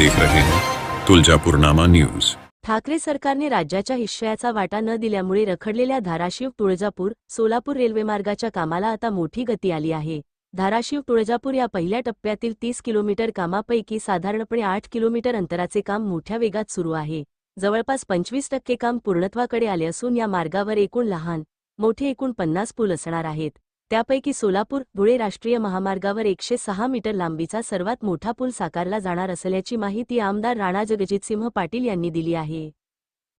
देख रहे हैं। तुलजापुरनामा न्यूज। ठाकरे सरकारने राज्याच्या हिश्श्याचा वाटा न दिल्यामुळे रखडलेल्या धाराशिव तुळजापूर सोलापूर रेल्वेमार्गाच्या कामाला आता मोठी गती आली आहे. धाराशिव तुळजापूर या पहिल्या टप्प्यातील तीस किलोमीटर कामापैकी साधारणपणे आठ किलोमीटर अंतराचे काम मोठ्या वेगात सुरू आहे. जवळपास पंचवीस टक्के काम पूर्णत्वाकडे आले असून या मार्गावर एकूण लहान मोठे एकूण पन्नास पूल असणार आहेत. त्यापैकी सोलापूर धुळे राष्ट्रीय महामार्गावर एकशे सहा मीटर लांबीचा सर्वात मोठा पूल साकारला जाणार असल्याची माहिती आमदार राणा जगजितसिंह पाटील यांनी दिली आहे.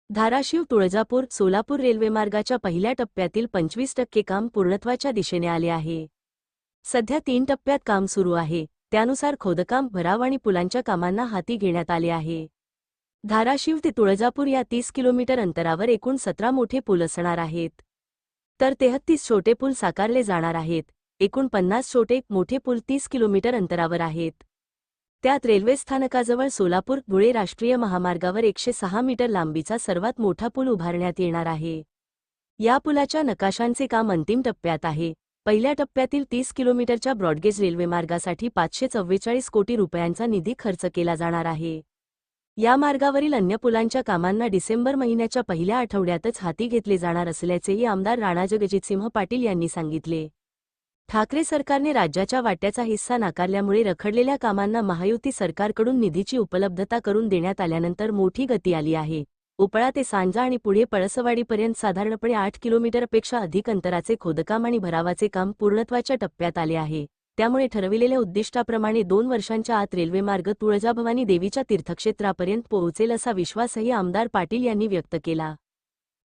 धाराशिव तुळजापूर सोलापूर रेल्वेमार्गाच्या पहिल्या टप्प्यातील पंचवीस टक्के काम पूर्णत्वाच्या दिशेने आले आहे. सध्या तीन टप्प्यात काम सुरू आहे. त्यानुसार खोदकाम भराव आणि पुलांच्या कामांना हाती घेण्यात आले आहे. धाराशिव ते तुळजापूर या तीस किलोमीटर अंतरावर एकूण सतरा मोठे पूल असणार आहेत. तर तेहत्तीस छोटे पूल साकारले जाणार आहेत. एकूण पन्नास छोटे मोठे पूल तीस किलोमीटर अंतरावर आहेत. त्यात रेल्वे स्थानकाजवळ सोलापूर धुळे राष्ट्रीय महामार्गावर एकशे सहा मीटर लांबीचा सर्वात मोठा पूल उभारण्यात येणार आहे. या पुलाच्या नकाशांचे काम अंतिम टप्प्यात आहे. पहिल्या टप्प्यातील तीस किलोमीटरच्या ब्रॉडगेज रेल्वेमार्गासाठी पाचशे चव्वेचाळीस कोटी रुपयांचा निधी खर्च केला जाणार आहे. या मार्गावरील अन्य पुलांच्या कामांना डिसेंबर महिन्याच्या पहिल्या आठवड्यातच हाती घेतले जाणार असल्याचेही आमदार राणा जगजितसिंह पाटील यांनी सांगितले. ठाकरे सरकारने राज्याच्या वाट्याचा हिस्सा नाकारल्यामुळे रखडलेल्या कामांना महायुती सरकारकडून निधीची उपलब्धता करून देण्यात आल्यानंतर मोठी गती आली आहे. उपळा ते सांजा आणि पुढे पळसवाडीपर्यंत साधारणपणे आठ किलोमीटरपेक्षा अधिक अंतराचे खोदकाम आणि भरावाचे काम पूर्णत्वाच्या टप्प्यात आले आहे. त्यामुळे ठरविलेल्या उद्दिष्टाप्रमाणे दोन वर्षांच्या आत रेल्वेमार्ग तुळजाभवानी देवीच्या तीर्थक्षेत्रापर्यंत पोहोचेल असा विश्वासही आमदार पाटील यांनी व्यक्त केला.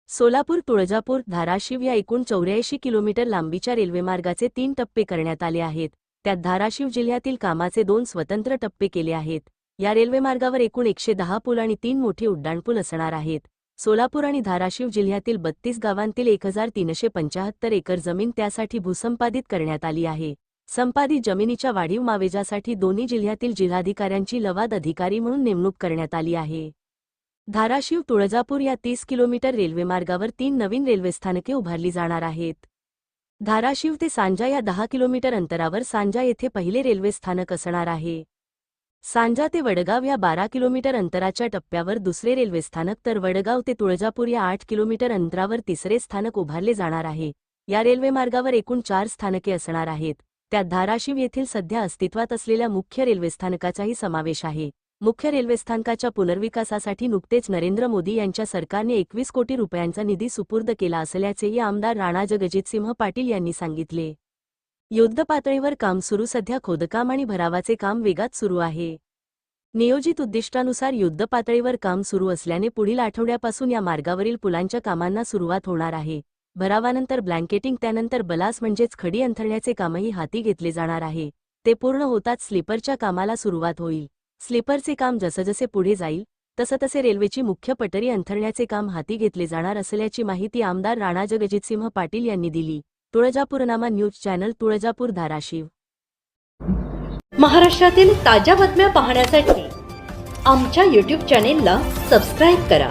सोलापूर तुळजापूर धाराशिव या एकूण चौऱ्याऐंशी किलोमीटर लांबीच्या रेल्वेमार्गाचे तीन टप्पे करण्यात आले आहेत. त्यात धाराशिव जिल्ह्यातील कामाचे दोन स्वतंत्र टप्पे केले आहेत. या रेल्वेमार्गावर एकूण एकशे दहा पूल आणि तीन मोठे उड्डाणपूल असणार आहेत. सोलापूर आणि धाराशिव जिल्ह्यातील बत्तीस गावांतील एक हजार तीनशे पंचाहत्तर एकर जमीन त्यासाठी भूसंपादित करण्यात आली आहे. संपादित जमिनीच्या वाढीव मावेजासाठी दोन्ही जिल्ह्यातील जिल्हाधिकाऱ्यांची लवाद अधिकारी म्हणून नेमणूक करण्यात आली आहे. धाराशिव तुळजापूर या तीस किलोमीटर रेल्वेमार्गावर तीन नवीन रेल्वे स्थानके उभारली जाणार आहेत. धाराशिव ते सांजा या दहा किलोमीटर अंतरावर सांजा येथे पहिले रेल्वे स्थानक असणार आहे. सांजा ते वडगाव या बारा किलोमीटर अंतराच्या टप्प्यावर दुसरे रेल्वे स्थानक तर वडगाव ते तुळजापूर या आठ किलोमीटर अंतरावर तिसरे स्थानक उभारले जाणार आहे. या रेल्वेमार्गावर एकूण चार स्थानके असणार आहेत. त्यात धाराशिव येथील सध्या अस्तित्वात असलेल्या मुख्य रेल्वे स्थानकाचाही समावेश आहे. मुख्य रेल्वे स्थानकाच्या पुनर्विकासासाठी नुकतेच नरेंद्र मोदी यांच्या सरकारने एकवीस कोटी रुपयांचा निधी सुपूर्द केला असल्याचेही आमदार राणा जगजितसिंह पाटील यांनी सांगितले. युद्धपातळीवर काम सुरू सध्या खोदकाम आणि भरावाचे काम वेगात सुरू आहे. नियोजित उद्दिष्टानुसार युद्धपातळीवर काम सुरू असल्याने पुढील आठवड्यापासून या मार्गावरील पुलांच्या कामांना सुरुवात होणार आहे. भरावानंतर ब्लँकेटिंग त्यानंतर बलास म्हणजेच खडी अंथरण्याचे कामही हाती घेतले जाणार आहे. ते पूर्ण होताच स्लीपरच्या कामाला सुरुवात होईल. स्लीपरचे काम जसजसे पुढे जाईल तसं तसे रेल्वेची मुख्य पटरी अंथरण्याचे काम हाती घेतले जाणार असल्याची माहिती आमदार राणा जगजितसिंह पाटील यांनी दिली. Tuljapurnama news channel Tuljapur Dharashiv. महाराष्ट्रातील ताज्या बातम्या पाहण्यासाठी आमच्या यूट्यूब चॅनेलला सबस्क्राईब करा.